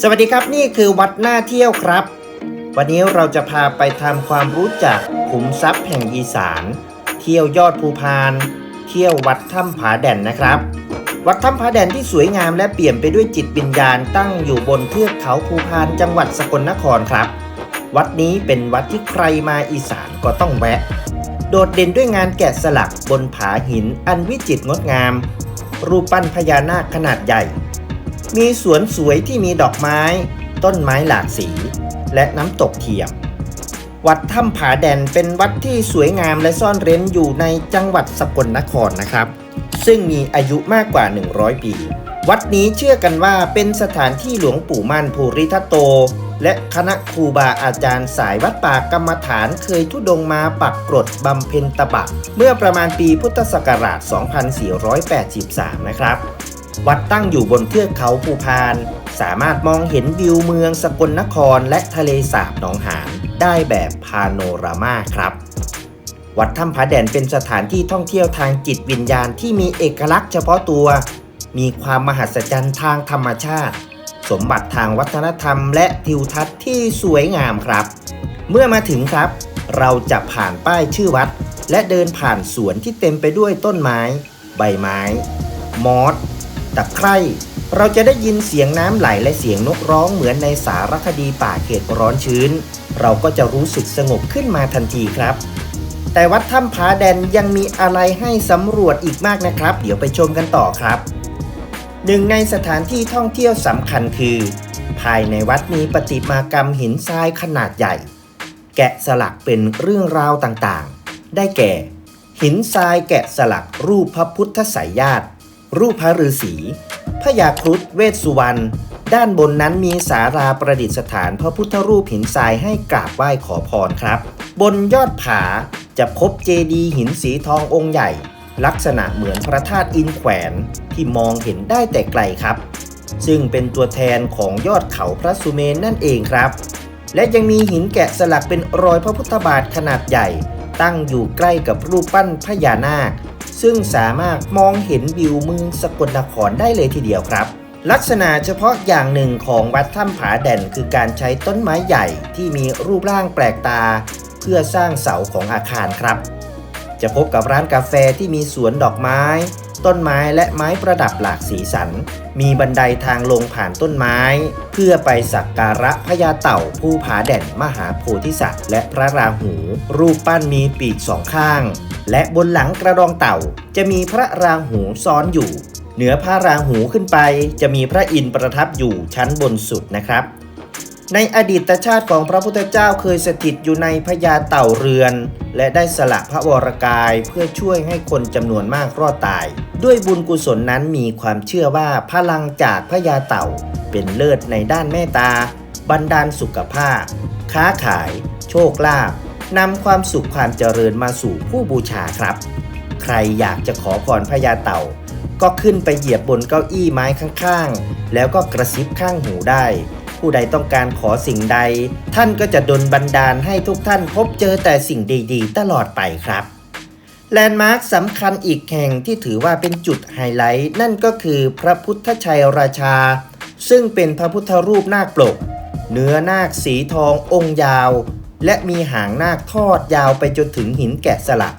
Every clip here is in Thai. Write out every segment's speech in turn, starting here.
สวัสดีครับนี่คือวัดหน้าเที่ยวครับ วันนี้เราจะพาไปทำความรู้จักขุมทรัพย์แห่งอีสาน เที่ยวยอดภูพาน เที่ยววัดถ้ำผาแด่นนะครับ วัดถ้ำผาแด่นที่สวยงามและเปี่ยมไปด้วยจิตวิญญาณตั้งอยู่บนเทือกเขาภูพานจังหวัดสกลนครครับ วัดนี้เป็นวัดที่ใครมาอีสานก็ต้องแวะ โดดเด่นด้วยงานแกะสลักบนผาหินอันวิจิตรงดงาม รูปปั้นพญานาคขนาดใหญ่ มีสวนสวยที่มีดอกไม้ ต้นไม้หลากสี และน้ำตกเทียม วัดถ้ำผาแดนเป็นวัดที่สวยงามและซ่อนเร้นอยู่ในจังหวัดสกลนครนะครับ ซึ่งมีอายุมากกว่า 100 ปี วัดนี้เชื่อกันว่าเป็นสถานที่หลวงปู่มั่นภูริทัตโต และคณะครูบาอาจารย์สายวัดป่ากรรมฐานเคยทุดงมาปักกรดบำเพ็ญตบะ เมื่อประมาณปีพุทธศักราช 2483 นะครับ วัดตั้งอยู่บนเทือกเขาภูพาน สามารถมองเห็นวิวเมืองสกลนครและทะเลสาบหนองหานได้แบบพาโนรามาครับ วัดถ้ำผาแดนเป็นสถานที่ท่องเที่ยวทางจิตวิญญาณที่มีเอกลักษณ์เฉพาะตัว มีความมหัศจรรย์ทางธรรมชาติ สมบัติทางวัฒนธรรม และทิวทัศน์ที่สวยงามครับ เมื่อมาถึงครับ เราจะผ่านป้ายชื่อวัด และเดินผ่านสวนที่เต็มไปด้วยต้นไม้ ใบไม้ มอส ตะไคร่เราจะได้ยินเสียงน้ำไหลและเสียงนกร้องเหมือนในสารคดีป่าเขตร้อนชื้น เราก็จะรู้สึกสงบขึ้นมาทันทีครับ แต่วัดถ้ำผาแดนยังมีอะไรให้สำรวจอีกมากนะครับ เดี๋ยวไปชมกันต่อครับ หนึ่งในสถานที่ท่องเที่ยวสำคัญคือ ภายในวัดมีประติมากรรมหินทรายขนาดใหญ่ แกะสลักเป็นเรื่องราวต่างๆ ได้แก่ หินทรายแกะสลักรูปพระพุทธไสยญาติ รูปพระฤาษีพระยาครุฑเวสสุวรรณด้านบนนั้นมีสาราประดิษฐานพระพุทธรูปหินทรายให้กราบไหว้ขอพรครับ บนยอดผาจะพบเจดีย์หินสีทององค์ใหญ่ ลักษณะเหมือนพระธาตุอินแขวนที่มองเห็นได้แต่ไกลครับ ซึ่งเป็นตัวแทนของยอดเขาพระสุเมนนั่นเองครับ และยังมีหินแกะสลักเป็นรอยพระพุทธบาทขนาดใหญ่ ตั้งอยู่ใกล้กับรูปปั้นพญานาค ซึ่งสามารถมองเห็นวิวเมืองสกลนครได้เลยทีเดียวครับ ลักษณะเฉพาะอย่างหนึ่งของวัดถ้ำผาแด่นคือการใช้ต้นไม้ใหญ่ที่มีรูปร่างแปลกตา เพื่อสร้างเสาของอาคารครับ จะพบกับร้านกาแฟที่มีสวนดอกไม้ ต้นไม้และไม้ประดับหลากสีสัน มีบันไดทางลงผ่านต้นไม้ เพื่อไปสักการะพญาเต่าผู้ผาแด่นมหาโพธิสัตว์ และพระราหู รูปปั้นมีปีกสองข้าง และบนหลังกระดองเต่า จะมีพระราหูซ้อนอยู่ เหนือพระราหูขึ้นไป จะมีพระอินทร์ประทับอยู่ชั้นบนสุดนะครับ ในอดีตชาติของพระพุทธเจ้าเคยสถิตอยู่ในพญาเต่าเรือน และได้สละพระวรกายเพื่อช่วยให้คนจำนวนมากรอดตาย ด้วยบุญกุศลนั้นมีความเชื่อว่าพลังจากพญาเต่า เป็นเลิศในด้านเมตตา บันดาลสุขภาพ ค้าขาย โชคลาภนำความสุขความเจริญมาสู่ผู้บูชาครับ ใครอยากจะขอพรพญาเต่า ก็ขึ้นไปเหยียบบนเก้าอี้ไม้ข้างๆ แล้วก็กระซิบข้างหูได้ ผู้ใดต้องการขอสิ่งใด ท่านก็จะดลบันดาลให้ทุกท่านพบเจอแต่สิ่งดีๆ ตลอดไปครับแลนด์มาร์คสำคัญอีกแห่งที่ถือว่าเป็นจุดไฮไลท์นั่นก็คือพระพุทธชัยราชา ซึ่งเป็นพระพุทธรูปนาคปลก เนื้อนาคสีทององค์ยาว และมีหางนาคทอดยาวไปจนถึงหินแกะสลัก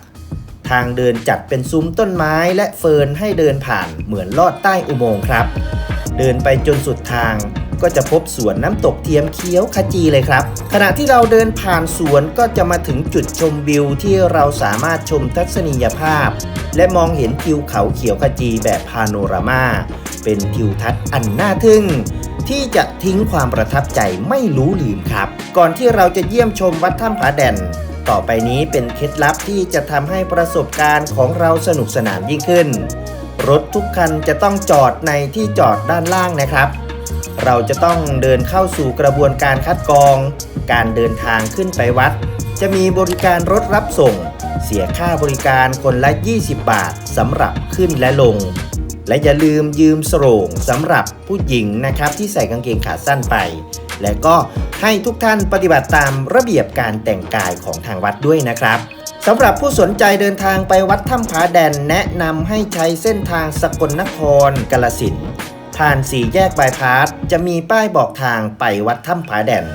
ทางเดินจัดเป็นซุ้มต้นไม้และเฟิร์นให้เดินผ่านเหมือนลอดใต้อุโมงค์ครับ เดินไปจนสุดทาง ก็จะพบสวนน้ำตกเทียมเคี้ยวขจีเลยครับ ขณะที่เราเดินผ่านสวนก็จะมาถึงจุดชมวิวที่เราสามารถชมทัศนียภาพ และมองเห็นทิวเขาเขียวขจีแบบพาโนรามา เป็นทิวทัศน์อันน่าทึ่งที่จะทิ้งความประทับใจไม่รู้ลืมครับ ก่อนที่เราจะเยี่ยมชมวัดถ้ำผาแด่นต่อไปนี้เป็นเคล็ดลับที่จะทำให้ประสบการณ์ของเราสนุกสนานยิ่งขึ้น รถทุกคันจะต้องจอดในที่จอดด้านล่างนะครับ เราจะต้องเดินเข้าสู่กระบวนการคัดกรอง การเดินทางขึ้นไปวัด จะมีบริการรถรับส่ง เสียค่าบริการคนละ 20 บาทสำหรับขึ้นและลง และอย่าลืมยืมสโรงสำหรับผู้หญิงนะครับที่ใส่กางเกงขาสั้นไป และก็ให้ทุกท่านปฏิบัติตามระเบียบการแต่งกายของทางวัดด้วยนะครับสำหรับผู้สนใจเดินทางไปวัดถ้ำผาแดนแนะนำให้ใช้เส้นทางสกลนครกาลสิน ผ่านสี่แยกบายพาสจะมีป้ายบอกทางไปวัดถ้ำผาแด่น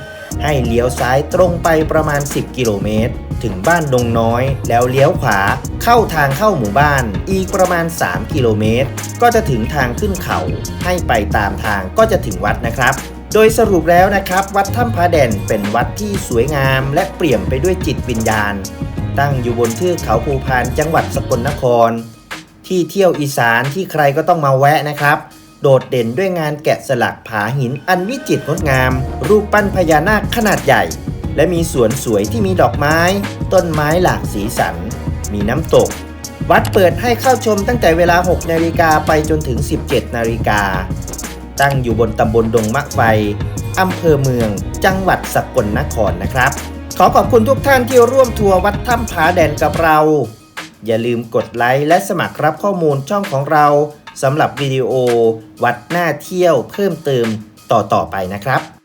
ให้เลี้ยวซ้ายตรงไปประมาณ 10 กิโลเมตร ถึงบ้านดงน้อย แล้วเลี้ยวขวาเข้าทางเข้าหมู่บ้าน อีกประมาณ 3 กิโลเมตร ก็จะถึงทางขึ้นเขา ให้ไปตามทางก็จะถึงวัดนะครับโดยสรุปแล้วนะครับ วัดถ้ำผาแด่นเป็นวัดที่สวยงามและเปี่ยมไปด้วยจิตวิญญาณ ตั้งอยู่บนเทือกเขาภูพานจังหวัดสกลนคร ที่เที่ยวอีสานที่ใครก็ต้องมาแวะนะครับ โดดเด่นด้วยงานแกะสลักผาหินอันวิจิตรงดงาม รูปปั้นพญานาคขนาดใหญ่ และมีสวนสวยที่มีดอกไม้ ต้นไม้หลากสีสัน มีน้ำตก วัดเปิดให้เข้าชมตั้งแต่เวลา 6 นาฬิกาไปจนถึง 17 นาฬิกา ตั้งอยู่บนตำบลดงมะไฟอำเภอเมือง จังหวัดสกลนครนะครับ ขอขอบคุณทุกท่านที่ร่วมทัวร์วัดถ้ำผาแดนกับเรา อย่าลืมกดไลค์และสมัครรับข้อมูลช่องของเรา สำหรับวิดีโอวัดหน้าเที่ยวเพิ่มเติมต่อๆไปนะครับ